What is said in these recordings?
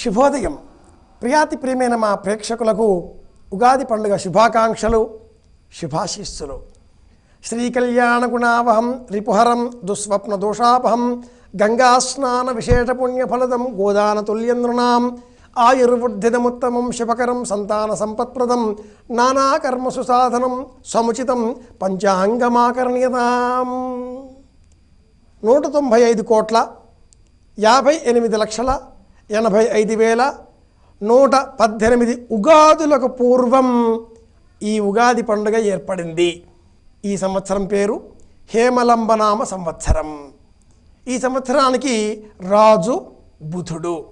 శుభోదయం. ప్రియాతి ప్రియమైన మా ప్రేక్షకులకు ఉగాది పండుగ శుభాకాంక్షలు శుభాశీస్సులు. శ్రీ కళ్యాణ గుణావహం రిపుహరం దుస్వప్న దోషాపహం గంగాస్నాన విశేష పుణ్యఫలదం గోదాన తుల్యంద్రుణాం ఆయుర్వృద్ధిదముత్తమం శుభకరం సంతాన సంపత్ప్రదం నానాకర్మసు సాధనం సముచితం పంచాంగమాకరణీయతాం. నూట తొంభై ఐదు కోట్ల యాభై ఎనిమిది లక్షల ఎనభై ఐదు వేల నూట పద్దెనిమిది ఉగాదులకు పూర్వం ఈ ఉగాది పండుగ ఏర్పడింది. ఈ సంవత్సరం పేరు హేమలంబనామ సంవత్సరం. ఈ సంవత్సరానికి రాజు బుధుడు.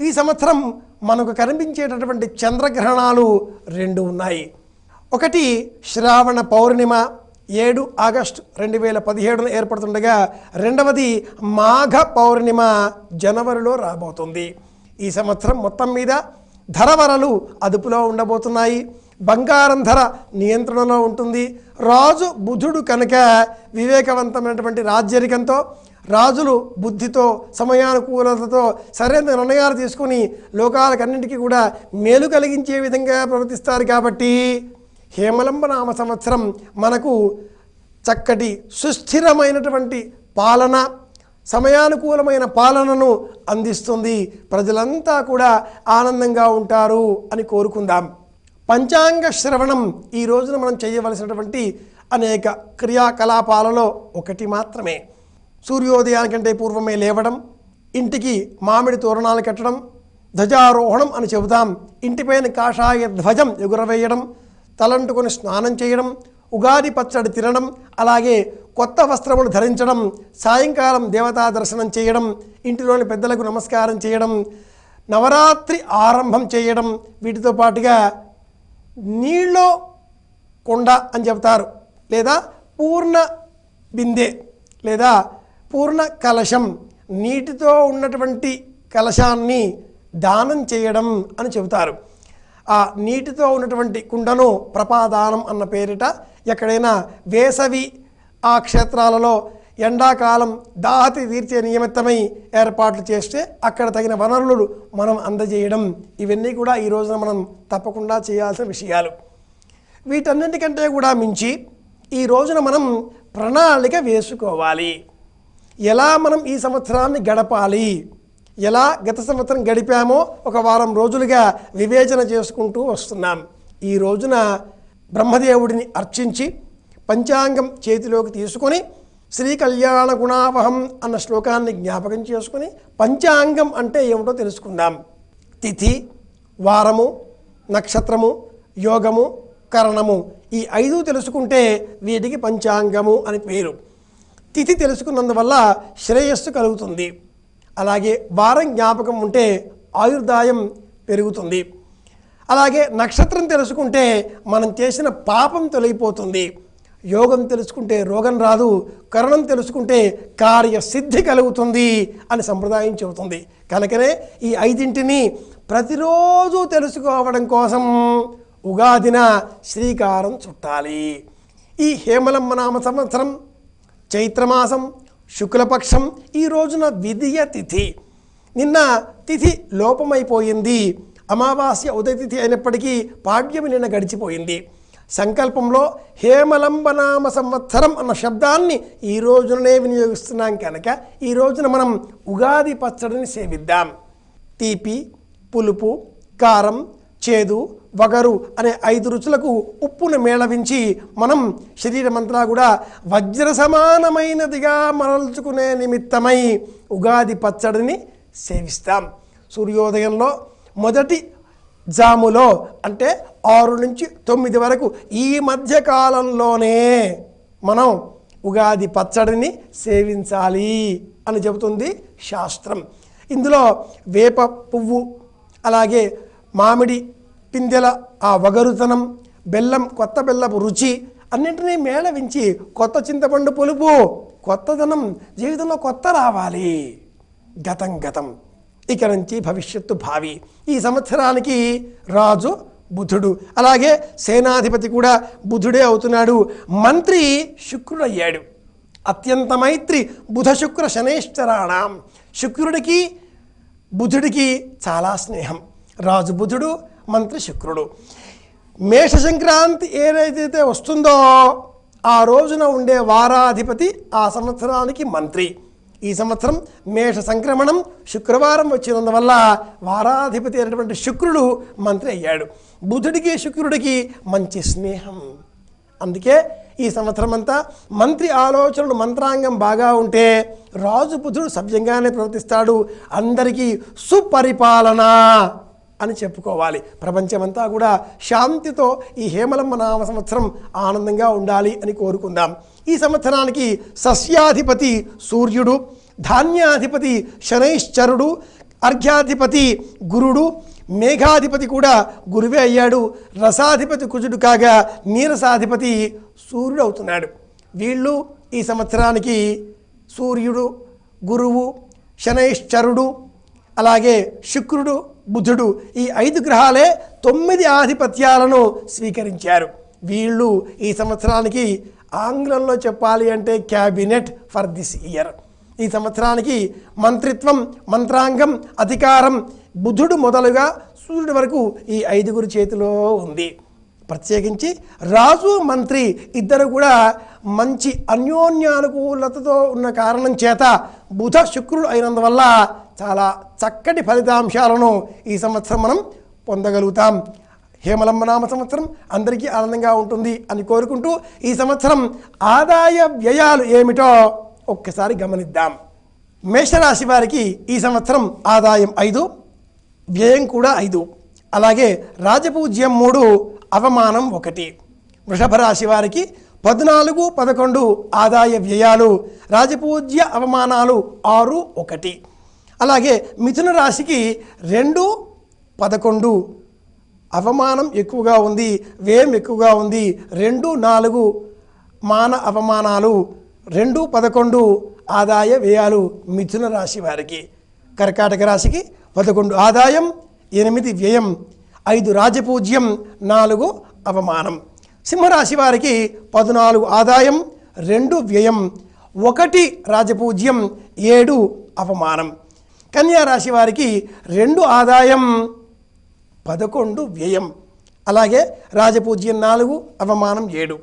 ఈ సంవత్సరం మనకు కనిపించేటటువంటి చంద్రగ్రహణాలు రెండు ఉన్నాయి. ఒకటి శ్రావణ పౌర్ణిమ ఏడు ఆగస్టు రెండు వేల పదిహేడున ఏర్పడుతుండగా రెండవది మాఘ పౌర్ణిమ జనవరిలో రాబోతుంది. ఈ సంవత్సరం మొత్తం మీద ధరవరలు అదుపులో ఉండబోతున్నాయి. బంగారం ధర నియంత్రణలో ఉంటుంది. రాజు బుధుడు కనుక వివేకవంతమైనటువంటి రాజ్యరికంతో రాజులు బుద్ధితో సమయానుకూలతతో సరైన నిర్ణయాలు తీసుకుని లోకాలకన్నింటికీ కూడా మేలు కలిగించే విధంగా ప్రవర్తిస్తారు కాబట్టి హేమలంబ నామ సంవత్సరం మనకు చక్కటి సుస్థిరమైనటువంటి పాలన సమయానుకూలమైన పాలనను అందిస్తుంది. ప్రజలంతా కూడా ఆనందంగా ఉంటారు అని కోరుకుందాం. పంచాంగ శ్రవణం ఈ రోజున మనం చేయవలసినటువంటి అనేక క్రియాకలాపాలలో ఒకటి మాత్రమే. సూర్యోదయానికంటే పూర్వమే లేవడం ఇంటికి మామిడి తోరణాలు కట్టడం ధ్వజారోహణం అని చెబుతాం. ఇంటిపైన కాషాయ ధ్వజం ఎగురవేయడం తలంటుకొని స్నానం చేయడం ఉగాది పచ్చడి తినడం అలాగే కొత్త వస్త్రములు ధరించడం సాయంకాలం దేవతా దర్శనం చేయడం ఇంటిలోని పెద్దలకు నమస్కారం చేయడం నవరాత్రి ఆరంభం చేయడం వీటితో పాటుగా నీళ్ళో కొండ అని చెబుతారు. లేదా పూర్ణ బిందె లేదా పూర్ణ కలశం నీటితో ఉన్నటువంటి కలశాన్ని దానం చేయడం అని చెబుతారు. ఆ నీటితో ఉన్నటువంటి కుండను ప్రపాదానం అన్న పేరిట ఎక్కడైనా వేసవి ఆ క్షేత్రాలలో ఎండాకాలం దాహతి తీర్చే నియమిత్తమై ఏర్పాట్లు చేస్తే అక్కడ తగిన వనరులు మనం అందజేయడం. ఇవన్నీ కూడా ఈ రోజున మనం తప్పకుండా చేయాల్సిన విషయాలు. వీటన్నింటికంటే కూడా మించి ఈ రోజున మనం ప్రణాళిక వేసుకోవాలి. ఎలా మనం ఈ సంవత్సరాన్ని గడపాలి? ఎలా గత సంవత్సరం గడిపామో ఒక వారం రోజులుగా వివేచన చేసుకుంటూ వస్తున్నాం. ఈ రోజున బ్రహ్మదేవుడిని అర్చించి పంచాంగం చేతిలోకి తీసుకొని శ్రీ కళ్యాణ గుణావహం అన్న శ్లోకాన్ని జ్ఞాపకం చేసుకుని పంచాంగం అంటే ఏమిటో తెలుసుకుందాం. తిథి వారము నక్షత్రము యోగము కరణము ఈ ఐదు తెలుసుకుంటే వీటికి పంచాంగము అని పేరు. తిథి తెలుసుకున్నందువల్ల శ్రేయస్సు కలుగుతుంది. అలాగే వారం జ్ఞాపకం ఉంటే ఆయుర్దాయం పెరుగుతుంది. అలాగే నక్షత్రం తెలుసుకుంటే మనం చేసిన పాపం తొలగిపోతుంది. యోగం తెలుసుకుంటే రోగం రాదు కరణం తెలుసుకుంటే కార్యసిద్ధి కలుగుతుంది అని సంప్రదాయం చెబుతుంది. కనుకనే ఈ ఐదింటిని ప్రతిరోజు తెలుసుకోవడం కోసం ఉగాదిన శ్రీకారం చుట్టాలి. ఈ హేమలమ్మ నామ సంవత్సరం చైత్రమాసం శుక్లపక్షం ఈ రోజున విధియ తిథి. నిన్న తిథి లోపమైపోయింది. అమావాస్య ఉదయతిథి అయినప్పటికీ పాడ్యమి నిన్న గడిచిపోయింది. సంకల్పంలో హేమలంబనామ సంవత్సరం అన్న శబ్దాన్ని ఈ రోజునే వినియోగిస్తున్నాం కనుక ఈ రోజున మనం ఉగాది పచ్చడిని సేవిద్దాం. తీపి పులుపు కారం చేదు వగరు అనే ఐదు రుచులకు ఉప్పును మేళవించి మనం శరీరమంతా కూడా వజ్ర సమానమైనదిగా మరల్చుకునే నిమిత్తమై ఉగాది పచ్చడిని సేవిస్తాం. సూర్యోదయంలో మొదటి జాములో అంటే ఆరు నుంచి తొమ్మిది వరకు ఈ మధ్యకాలంలోనే మనం ఉగాది పచ్చడిని సేవించాలి అని చెబుతుంది శాస్త్రం. ఇందులో వేప పువ్వు అలాగే మామిడి పిందెల ఆ వగరుతనం బెల్లం కొత్త బెల్లపు రుచి అన్నింటినీ మేళవించి కొత్త చింతపండు పులుపు కొత్తదనం జీవితంలో కొత్త రావాలి. గతం గతం. ఇక నుంచి భవిష్యత్తు భావి. ఈ సంవత్సరానికి రాజు బుధుడు. అలాగే సేనాధిపతి కూడా బుధుడే అవుతున్నాడు. మంత్రి శుక్రుడు అయ్యాడు అత్యంత మైత్రి బుధ శుక్ర శనేశ్వరాణం. శుక్రుడికి బుధుడికి చాలా స్నేహం. రాజు బుధుడు మంత్రి శుక్రుడు మేష సంక్రాంతి ఏదైతే వస్తుందో ఆ రోజున ఉండే వారాధిపతి ఆ సంవత్సరానికి మంత్రి. ఈ సంవత్సరం మేష సంక్రమణం శుక్రవారం వచ్చినందువల్ల వారాధిపతి అయినటువంటి శుక్రుడు మంత్రి అయ్యాడు. బుధుడికి శుక్రుడికి మంచి స్నేహం. అందుకే ఈ సంవత్సరం అంతా మంత్రి ఆలోచనలు మంత్రాంగం బాగా ఉంటే రాజు బుధుడు సవ్యంగానే ప్రవర్తిస్తాడు. అందరికీ సుపరిపాలన. అని చెప్పుకోవాలి. ప్రపంచమంతా కూడా శాంతితో ఈ హేమలమ్మ నామ సంవత్సరం ఆనందంగా ఉండాలి అని కోరుకుందాం. ఈ సంవత్సరానికి సస్యాధిపతి సూర్యుడు ధాన్యాధిపతి శనైశ్చరుడు అర్ఘ్యాధిపతి గురుడు మేఘాధిపతి కూడా గురువే అయ్యాడు. రసాధిపతి కుజుడు కాగా నీరసాధిపతి సూర్యుడు అవుతున్నాడు. వీళ్ళు ఈ సంవత్సరానికి సూర్యుడు గురువు శనైశ్చరుడు అలాగే శుక్రుడు బుధుడు ఈ ఐదు గ్రహాలే తొమ్మిది ఆధిపత్యాలను స్వీకరించారు. వీళ్ళు ఈ సంవత్సరానికి ఆంగ్లంలో చెప్పాలి అంటే క్యాబినెట్ ఫర్ దిస్ ఇయర్. ఈ సంవత్సరానికి మంత్రిత్వం మంత్రాంగం అధికారం బుధుడు మొదలుగా సూర్యుడి వరకు ఈ ఐదుగురు చేతిలో ఉంది. ప్రత్యేకించి రాజు మంత్రి ఇద్దరు కూడా మంచి అన్యోన్యానుకూలతతో ఉన్న కారణం చేత బుధ శుక్రుడు అయినందువల్ల చాలా చక్కటి ఫలితాంశాలను ఈ సంవత్సరం మనం పొందగలుగుతాం. హేమలంబ నామ సంవత్సరం అందరికీ ఆనందంగా ఉంటుంది అని కోరుకుంటూ ఈ సంవత్సరం ఆదాయ వ్యయాలు ఏమిటో ఒక్కసారి గమనిద్దాం. మేషరాశి వారికి ఈ సంవత్సరం ఆదాయం ఐదు వ్యయం కూడా ఐదు. అలాగే రాజపూజ్యం మూడు అవమానం ఒకటి. వృషభ రాశి వారికి పద్నాలుగు పదకొండు ఆదాయ వ్యయాలు రాజపూజ్య అవమానాలు ఆరు ఒకటి. అలాగే మిథున రాశికి రెండు పదకొండు. అవమానం ఎక్కువగా ఉంది వ్యయం ఎక్కువగా ఉంది. రెండు నాలుగు మాన అవమానాలు రెండు పదకొండు ఆదాయ వ్యయాలు మిథున రాశి వారికి. కర్కాటక రాశికి పదకొండు ఆదాయం ఎనిమిది వ్యయం ఐదు రాజపూజ్యం నాలుగు అవమానం. సింహరాశి వారికి పద్నాలుగు ఆదాయం రెండు వ్యయం ఒకటి రాజపూజ్యం ఏడు అవమానం. కన్యా రాశి వారికి రెండు ఆదాయం పదకొండు వ్యయం. అలాగే రాజపూజ్యం నాలుగు అవమానం ఏడు.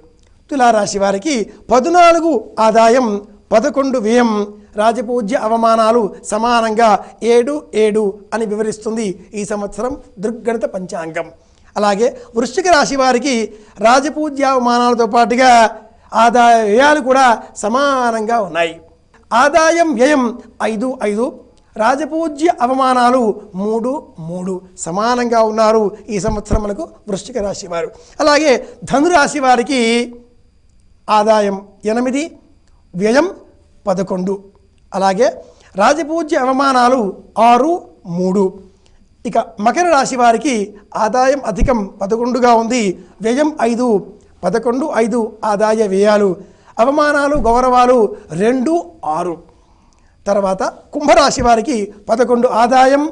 తులారాశి వారికి పద్నాలుగు ఆదాయం పదకొండు వ్యయం. రాజపూజ్య అవమానాలు సమానంగా ఏడు ఏడు అని వివరిస్తుంది ఈ సంవత్సరం దృగ్గణిత పంచాంగం. అలాగే వృశ్చిక రాశి వారికి రాజపూజ్య అవమానాలతో పాటుగా ఆదాయ వ్యయాలు కూడా సమానంగా ఉన్నాయి. ఆదాయం వ్యయం ఐదు ఐదు రాజపూజ్య అవమానాలు మూడు మూడు సమానంగా ఉన్నారు ఈ సంవత్సరం మనకు వృశ్చిక రాశి వారు. అలాగే ధనురాశి వారికి ఆదాయం ఎనిమిది వ్యయం పదకొండు. అలాగే రాజపూజ్య అవమానాలు ఆరు మూడు. ఇక మకర రాశి వారికి ఆదాయం అధికం పదకొండుగా ఉంది వ్యయం ఐదు పదకొండు ఐదు ఆదాయ వ్యయాలు. అవమానాలు గౌరవాలు రెండు ఆరు. తర్వాత కుంభరాశి వారికి పదకొండు ఆదాయం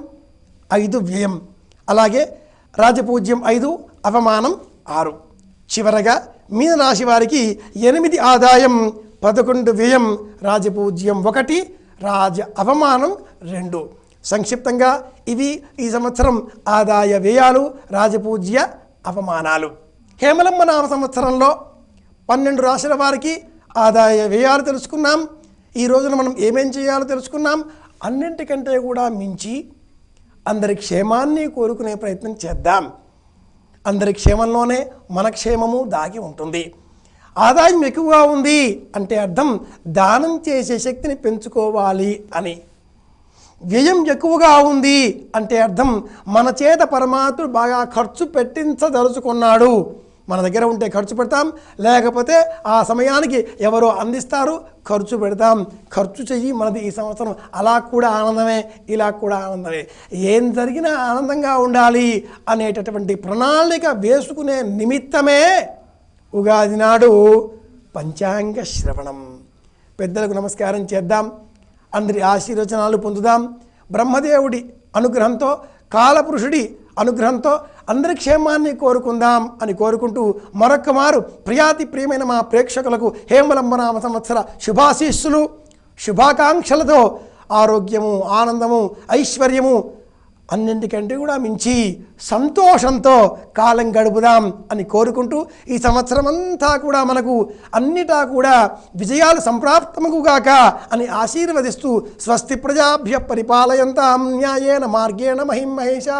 ఐదు వ్యయం. అలాగే రాజపూజ్యం ఐదు అవమానం ఆరు. చివరగా మీనరాశి వారికి ఎనిమిది ఆదాయం పదకొండు వ్యయం రాజపూజ్యం ఒకటి రాజ అవమానం రెండు. సంక్షిప్తంగా ఇవి ఈ సంవత్సరం ఆదాయ వ్యయాలు రాజపూజ్య అవమానాలు. హేమలమ్మ నామ సంవత్సరంలో పన్నెండు రాశుల వారికి ఆదాయ వ్యయాలు తెలుసుకున్నాం. ఈ రోజున మనం ఏమేం చేయాలో తెలుసుకున్నాం. అన్నింటికంటే కూడా మించి అందరి క్షేమాన్ని కోరుకునే ప్రయత్నం చేద్దాం. అందరి క్షేమంలోనే మన క్షేమము దాగి ఉంటుంది. ఆదాయం ఎక్కువగా ఉంది అంటే అర్థం దానం చేసే శక్తిని పెంచుకోవాలి అని. వ్యయం ఎక్కువగా ఉంది అంటే అర్థం మన చేత పరమాత్ముడు బాగా ఖర్చు పెట్టించదలుచుకున్నాడు. మన దగ్గర ఉంటే ఖర్చు పెడతాం. లేకపోతే ఆ సమయానికి ఎవరో అందిస్తారు ఖర్చు పెడతాం. ఖర్చు చెయ్యి మనది ఈ సంవత్సరం. అలా కూడా ఆనందమే ఇలా కూడా ఆనందమే. ఏం జరిగినా ఆనందంగా ఉండాలి అనేటటువంటి ప్రణాళిక వేసుకునే నిమిత్తమే ఉగాది నాడు పంచాంగ శ్రవణం. పెద్దలకు నమస్కారం చేద్దాం. అందరి ఆశీర్వచనాలు పొందుదాం. బ్రహ్మదేవుడి అనుగ్రహంతో కాలపురుషుడి అనుగ్రహంతో అందరి క్షేమాన్ని కోరుకుందాం అని కోరుకుంటూ మరొక మారు ప్రియాతి ప్రియమైన మా ప్రేక్షకులకు హేమలంబనామ సంవత్సర శుభాశీస్సులు శుభాకాంక్షలతో ఆరోగ్యము ఆనందము ఐశ్వర్యము అన్నింటికంటే కూడా మించి సంతోషంతో కాలం గడుపుదాం అని కోరుకుంటూ ఈ సంవత్సరం అంతా కూడా మనకు అన్నిటా కూడా విజయాలు సంప్రాప్తముగాక అని ఆశీర్వదిస్తూ స్వస్తి ప్రజాభ్య పరిపాలయంతాం న్యాయేన మార్గేణ మహిం మహేషా